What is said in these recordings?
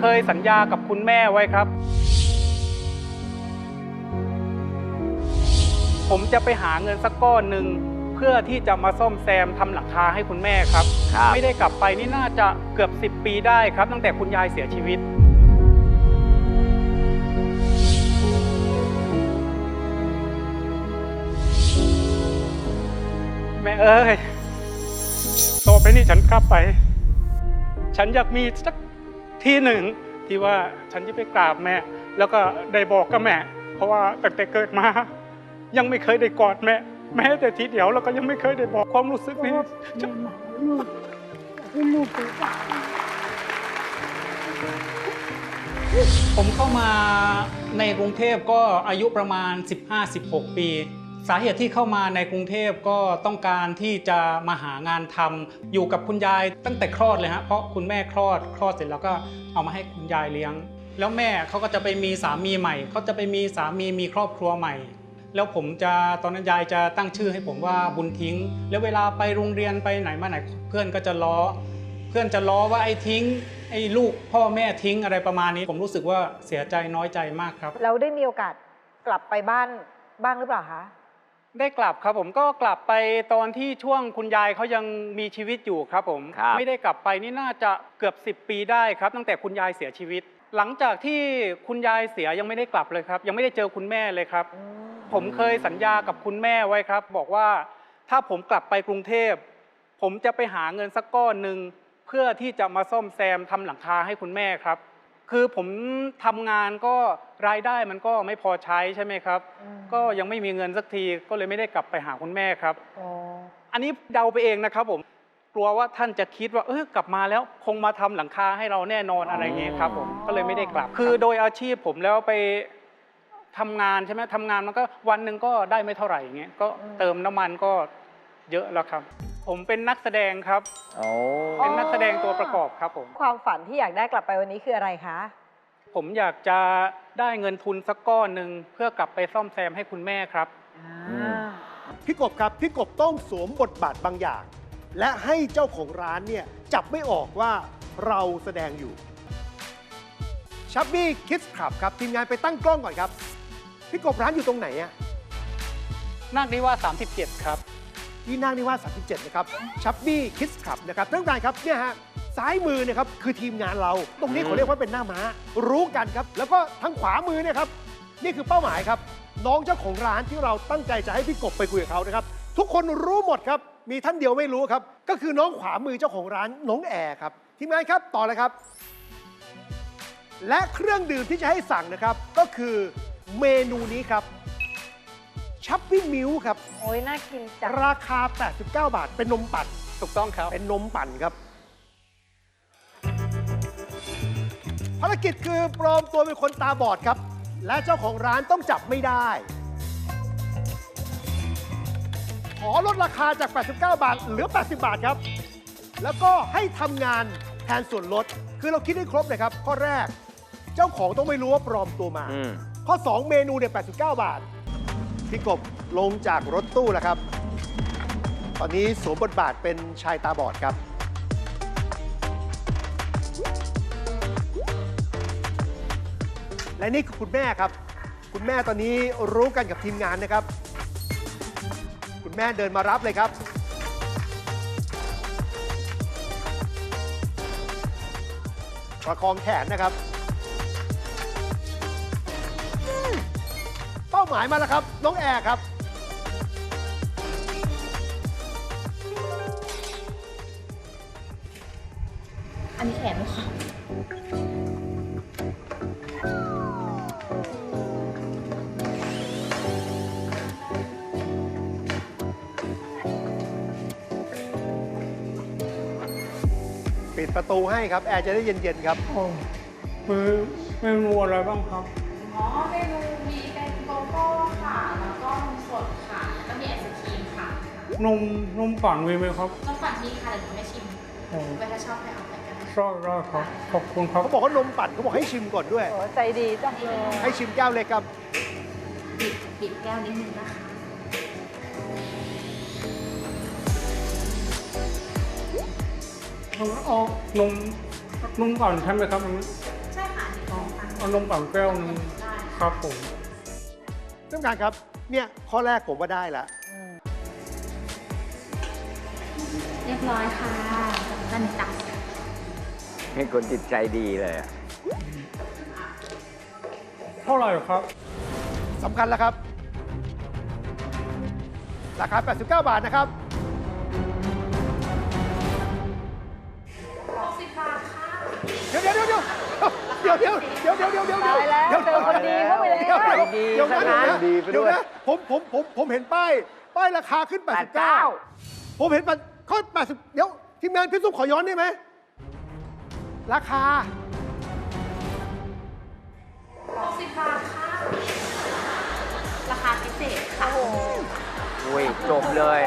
เคยสัญญากับคุณแม่ไว้ครับ ผมจะไปหาเงินสักก้อนหนึ่งเพื่อที่จะมาซ่อมแซมทำหลังคาให้คุณแม่ครับ ครับ ไม่ได้กลับไปนี่น่าจะเกือบ 10 ปีได้ครับ ตั้งแต่คุณยายเสียชีวิต แม่เอ้ย ต่อไปนี้ฉันกลับไป ฉันอยากมีสัก ที่หนึ่งที่ว่าฉันจะไปกราบแม่ แล้วก็ได้บอกกับแม่ เพราะว่าตั้งแต่เกิดมา ยังไม่เคยได้กอดแม่ แม้แต่ทีเดียวแล้วก็ยังไม่เคยได้บอกความรู้สึกนี้ฉันผมเข้ามาในกรุงเทพก็อายุประมาณ 15-16 ปี สาเหตุที่เข้ามาในกรุงเทพก็ต้องการที่จะมาหางานทำอยู่กับคุณยายตั้งแต่คลอดเลยฮะเพราะคุณแม่คลอดคลอดเสร็จแล้วก็เอามาให้คุณยายเลี้ยง แล้วแม่เขาก็จะไปมีสามีใหม่เขาจะไปมีสามีมีครอบครัวใหม่ แล้วผมจะตอนนั้นยายจะตั้งชื่อให้ผมว่าบุญทิ้ง แล้วเวลาไปโรงเรียนไปไหนมาไหนเพื่อนก็จะล้อ เพื่อนจะล้อว่าไอ้ทิ้งไอ้ลูกพ่อแม่ทิ้งอะไรประมาณนี้ ผมรู้สึกว่าเสียใจน้อยใจมากครับ เราได้มีโอกาสกลับไปบ้านบ้างหรือเปล่าคะ ได้กลับครับผมก็กลับไปตอนที่ช่วงคุณยายเขายังมีชีวิตอยู่ครับผม ครับ ไม่ได้กลับไปนี่น่าจะเกือบ 10 ปีได้ครับ ตั้งแต่คุณยายเสียชีวิต หลังจากที่คุณยายเสียยังไม่ได้กลับเลยครับ ยังไม่ได้เจอคุณแม่เลยครับ ผมเคยสัญญากับคุณแม่ไว้ครับ บอกว่าถ้าผมกลับไปกรุงเทพ ผมจะไปหาเงินสักก้อนหนึ่งเพื่อที่จะมาซ่อมแซมทำหลังคาให้คุณแม่ครับ คือผมทำงานก็รายได้มันก็ไม่พอใช้ใช่ไหมครับ อืมก็ยังไม่มีเงินสักทีก็เลยไม่ได้กลับไปหาคุณแม่ครับ อ๋ออันนี้เดาไปเองนะครับผมกลัวว่าท่านจะคิดว่าเออกลับมาแล้วคงมาทำหลังคาให้เราแน่นอนอะไรอย่างเงี้ยครับผมก็เลยไม่ได้กลับ คือโดยอาชีพผมแล้วไปทำงานใช่ไหมทำงานมันก็วันหนึ่งก็ได้ไม่เท่าไหร่อย่างเงี้ยก็เติมน้ำมันก็เยอะแล้วครับ ผมเป็นนักแสดงครับ โอ้เป็นนักแสดงตัวประกอบครับผม ความฝันที่อยากได้กลับไปวันนี้คืออะไรคะ ผมอยากจะได้เงินทุนสักก้อนหนึ่งเพื่อกลับไปซ่อมแซมให้คุณแม่ครับ พี่กบครับพี่กบต้องสวมบทบาทบางอย่าง และให้เจ้าของร้านเนี่ยจับไม่ออกว่าเราแสดงอยู่ชับบี้คิดขับครับ ทีมงานไปตั้งกล้องก่อนครับ พี่กบร้านอยู่ตรงไหนอะนาคนิว่าส37 ครับ ที่นั่งนิวาส37 นะครับชับบี้คิดขับนะครับท่านผู้การครับเนี่ยฮะซ้ายมือเนี่ยครับคือทีมงานเรา ตรงนี้เขาเรียกว่าเป็นหน้าม้า รู้กันครับ แล้วก็ทางขวามือเนี่ยครับนี่คือเป้าหมายครับ น้องเจ้าของร้านที่เราตั้งใจจะให้พี่กบไปคุยกับเขานะครับ ทุกคนรู้หมดครับ มีท่านเดียวไม่รู้ครับ ก็คือน้องขวามือเจ้าของร้านน้องแอร์ครับทีมงานครับต่อเลยครับ และเครื่องดื่มที่จะให้สั่งนะครับ ก็คือเมนูนี้ครับ ชัปปี้มิลครับ โอ้ยน่ากินจังราคา 89 บาท เป็นนมปั่น ถูกต้องครับ เป็นนมปั่นครับ ภารกิจคือปลอมตัวเป็นคนตาบอดครับ และเจ้าของร้านต้องจับไม่ได้ ขอลดราคาจาก 89 บาท เหลือ 80 บาทครับ แล้วก็ให้ทำงานแทนส่วนลด คือเราคิดให้ครบเลยครับ ข้อแรก เจ้าของต้องไม่รู้ว่าปลอมตัวมา อืม ข้อ 2 เมนูเนี่ย89 บาท พี่กบลงจากรถตู้แล้วครับ ตอนนี้สวมบทบาทเป็นชายตาบอดครับ และนี่คือคุณแม่ครับ คุณแม่ตอนนี้รู้กันกับทีมงานนะครับ คุณแม่เดินมารับเลยครับ ประคองแขนนะครับ หมายมาแล้วครับ น้องแอร์ครับ อันนี้แขนค่ะปิดประตูให้ครับ แอร์จะได้เย็นๆครับมือเมนูอะไรบ้างครับ นมนมปั่นมีไหมครับน้ำปั่นมีค่ะเดี๋ยวหนูไม่ชิมโอ้ไว้ถ้าชอบให้เอาไปกันนะรอดรอดครับขอบคุณครับเขาบอกว่านมปั่นเขาบอกให้ชิมก่อนด้วย โอ้ใจดีจังเลยให้ชิมแก้วเล็กครับบิดบิดแก้วนิดนึงนะคะเอานมนมก่อนใช่ไหมครับอันนี้เอานมปังแก้วนึงครับผมท่านผู้การครับเนี่ยข้อแรกผมว่าได้ละ ยบร้อยค่ะด้านนี้ตักเป็นคนจิตใจดีเลยอะเท่าไหร่ครับ สำคัญแล้วครับ ราคา 89 บาทนะครับ 60บาทค่ะ เดี๋ยวเดี๋ยวเดี๋ยวเดี๋ยวเดี๋ยวเดี๋ยวเดี๋ยวเดี๋ยวเดี๋ยวเดี๋ยวตายแล้วดี๋เจอคนดีเข้าไปแล้ว เดี๋ยวเดี๋ยวดีเดี๋ยวซะนะงั้นดีไปเดี๋ยวด้วยนะผมผมผมผมเห็นป้าย ป้ายราคาขึ้น 89 ผมเห็นปั ข้อ 80 เดี๋ยวทีมงานพี่ซุปขอย้อนได้ไหม ราคา 60บาทค่ะ ราคาพิเศษค่ะอุ้ยจบเลย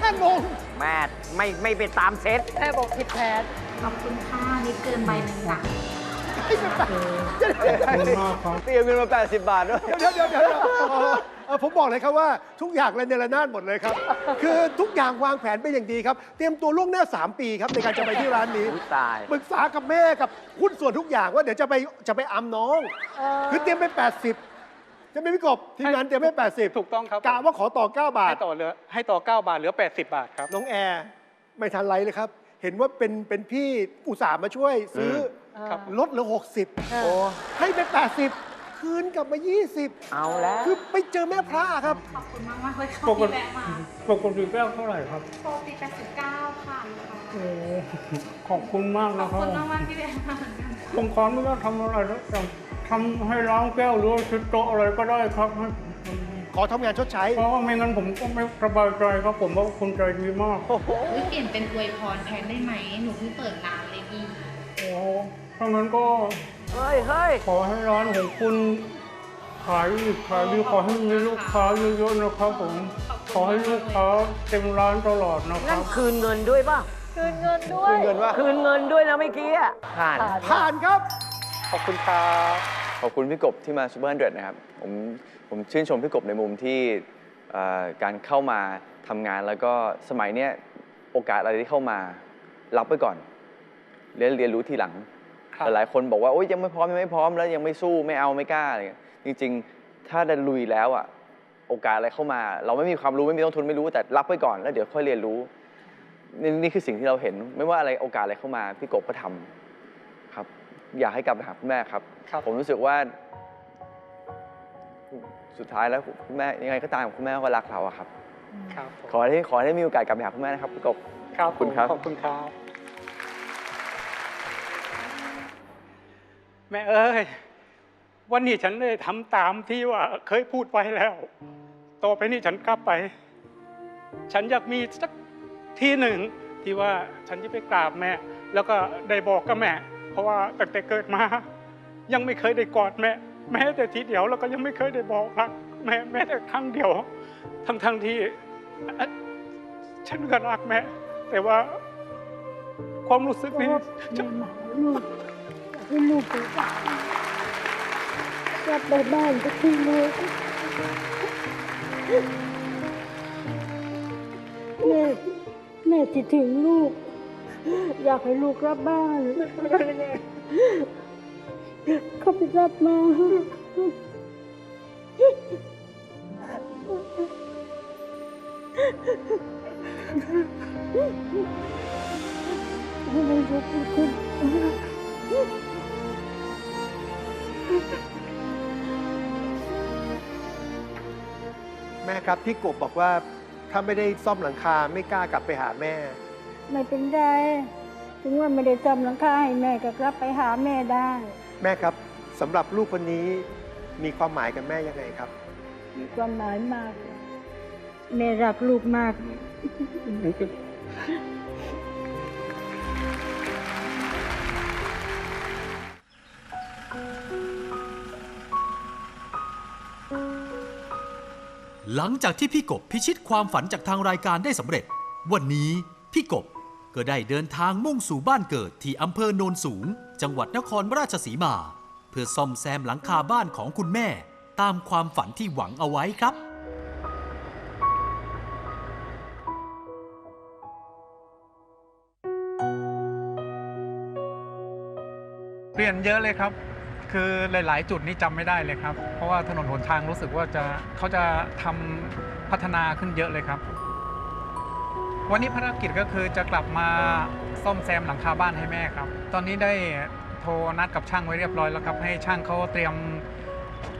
แม่งง แม่ไม่ไม่ไปตามเซต แม่บอกผิดแผน ขอบคุณค่ะนี่เกินใบหนึ่งจ้ะให้มันไปเดี๋ยวขอบคุณมากครับ เตรียมเงินมา 80 บาทด้วยเดี๋ยวเดี๋ยวเดี๋ยวเดี๋ยวเออเออผมบอกเลยครับว่าทุกอย่างระเนระนาดหมดเลยครับ คือทุกอย่างวางแผนไปอย่างดีครับ เตรียมตัวล่วงหน้า 3 ปีครับในการจะไปที่ร้านนี้อุ๊ยตาย ปรึกษากับแม่กับหุ้นส่วนทุกอย่างว่าเดี๋ยวจะไปจะไปอัมน้องเออคือเตรียมไป 80 จะไม่พี่กบทีมงานเตรียมไป80ถูกต้องครับ กะว่าขอต่อ 9 บาท ให้ต่อเหลือให้ต่อ 9 บาทเหลือ 80 บาทครับ น้องแอร์ไม่ทันไรเลยครับ เห็นว่าเป็นเป็นพี่อุตส่าห์มาช่วยซื้ออ ครับลดเหลือเอ60อโอ้ให้ไป 80 คืนกลับมา 20 เอาแล้ว คือไปเจอแม่พระครับ ขอบคุณมากมากๆเลยค่ะปกที่ติแวะมาปกติแก้วเท่าไหร่ครับปกติ89ค่ะโอ้ขอบคุณมากขอนะบครัคุบณมากมากๆที่แวะมาเหมือนกันผมขออนุญาตทำอะไรแล้วกันทำให้ล้างแก้วหรือว่าชุดโต๊ะอะไรก็ได้ครับให้ขอทำงานชดใช้ เพราะว่าไม่งั้นผมก็ไม่สบายใจครับผมว่าคุณใจดีมากเฮ้ยเปลี่ยนเป็นอวยพรแทนได้ไหม หนูเพิ่งเปิดร้าน เลยพี่โอ้ถ้างั้นก็เฮ้ยเฮ้ยขอให้ร้านของคุณขายดีขายดีขอให้มีลูกค้าเยอะๆนะครับผม ขอให้ลูกค้าเต็มร้านตลอดนะคนั่รันบ คืนเงินด้วยป่ะ คืนเงินด้วยคืนเงินว่าคืนเงินด้วยนะเมื่อกี้อะผ่านผ่าน ผ่านครับ ขอบคุณครับขอบคุณพี่กบที่มาซูเปอร์ฮันเดนะครับผมผมชื่นชมพี่กบในมุมที่เอ่อการเข้ามาทำงานแล้วก็สมัยเนี้ยโอกาสอะไรที่เข้ามา รับไปก่อน เรียนเรียนรู้ทีหลังครับหลายๆคนบอกว่าโอ๊ยยังไม่พร้อมยังไม่พร้อมแล้วยังไม่สู้ไม่เอาไม่กล้าอะไรเงี้ยจริง ๆ ถ้าได้ลุยแล้วอะโอกาสอะไรเข้ามา เราไม่มีความรู้ไม่มีต้นทุนไม่รู้แต่รับไปก่อนแล้วเดี๋ยวค่อยเรียนรู้นี่นี่คือสิ่งที่เราเห็น ไม่ว่าอะไรโอกาสอะไรเข้ามาพี่กบก็ทำครับ อยากให้กลับไปหาคุณแม่ครับ ครับ ผมรู้สึกว่า สุดท้ายแล้วคุณแม่ยังไงก็ตามคุณแม่ก็รักเราอะครับ ครับผมขอให้ขอให้มีโอกาสกลับไปหาคุณแม่นะครับพี่กบ ครับขอบคุณครับ ขอบคุณครับ แม่เอ้ย วันนี้ฉันได้ทำตามที่ว่าเคยพูดไว้แล้ว ต่อไปนี้ฉันกลับไป ฉันอยากมีสักที่หนึ่งที่ว่าฉันจะไปกราบแม่ แล้วก็ได้บอกกับแม่ เพราะว่าตั้งแต่เกิดมา ยังไม่เคยได้กอดแม่ แม้แต่ทีเดียว แล้วก็ยังไม่เคยได้บอกรักแม่แม้แต่ครั้งเดียวทั้งทั้งที่ ฉันก็รักแม่ แต่ว่าความรู้สึกนี้ฉัน ให้ลูกไปบ้านกลับไปบ้านก็ทิ้งลูกแม่แม่คิดถึงลูก อยากให้ลูกกลับบ้านเขาไปรับมาให้ลูกขึ้น ม่ครับพี่กบบอกว่าถ้าไม่ได้ซ่อมหลังคาไม่กล้ากลับไปหาแม่ ไม่เป็นไร ถึงว่าไม่ได้จำหลังคาให้แม่ก็กลับไปหาแม่ได้ แม่ครับสำหรับลูกคนนี้มีความหมายกับแม่ยังไงครับ มีความหมายมาก แม่รักลูกมาก หลังจากที่พี่กบพิชิตความฝันจากทางรายการได้สำเร็จ วันนี้พี่กบก็ได้เดินทางมุ่งสู่บ้านเกิดที่อำเภอโนนสูง จังหวัดนครราชสีมา เพื่อซ่อมแซมหลังคาบ้านของคุณแม่ ตามความฝันที่หวังเอาไว้ครับ เปลี่ยนเยอะเลยครับ คือหลาย ๆ จุดนี่จำไม่ได้เลยครับ เพราะว่าถนนหนทางรู้สึกว่าจะเขาจะทำพัฒนาขึ้นเยอะเลยครับ วันนี้ภารกิจก็คือจะกลับมาซ่อมแซมหลังคาบ้านให้แม่ครับ ตอนนี้ได้โทรนัดกับช่างไว้เรียบร้อยแล้วครับ ให้ช่างเขาเตรียม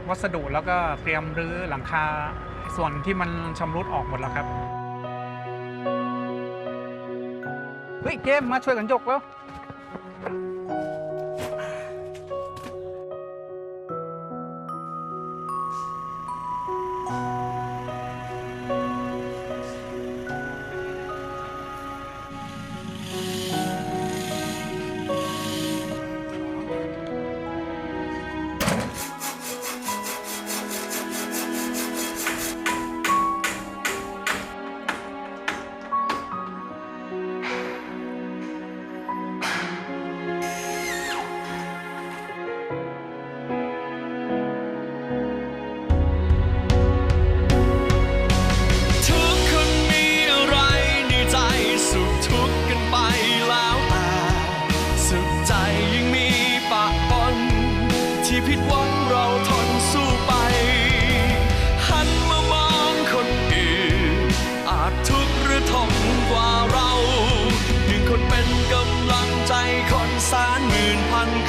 วัสดุแล้วก็เตรียมรื้อหลังคาส่วนที่มันชำรุดออกหมดแล้วครับ เฮ้ยเกมมาช่วยกันยกแล้ว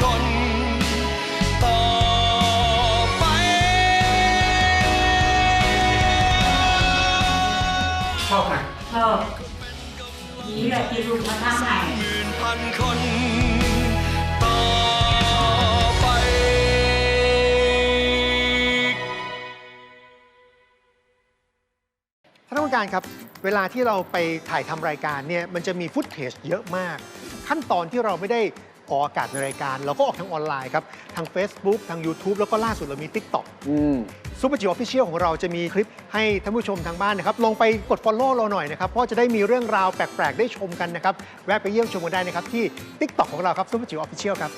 คนต่อไป ชอบไหมชอบนี่แหละที่ลูกมาทำให้หมื่นพันคนต่อไป ท่านผู้การครับ เวลาที่เราไปถ่ายทำรายการเนี่ยมันจะมีฟุตเทจเยอะมาก ขั้นตอนที่เราไม่ได้ ออกอากาศในรายการ เราก็ออกทางออนไลน์ครับ ทาง Facebook ทาง YouTube แล้วก็ล่าสุดเรามี TikTok อืม ซูเปอร์จิ๋วออฟฟิเชียลของเราจะมีคลิปให้ท่านผู้ชมทางบ้านนะครับ ลงไปกด Follow เราหน่อยนะครับ เพราะจะได้มีเรื่องราวแปลก ๆ ได้ชมกันนะครับ แวะไปเยี่ยมชมกันได้นะครับ ที่ TikTok ของเราครับซูเปอร์จิ๋วออฟฟิเชียลครับ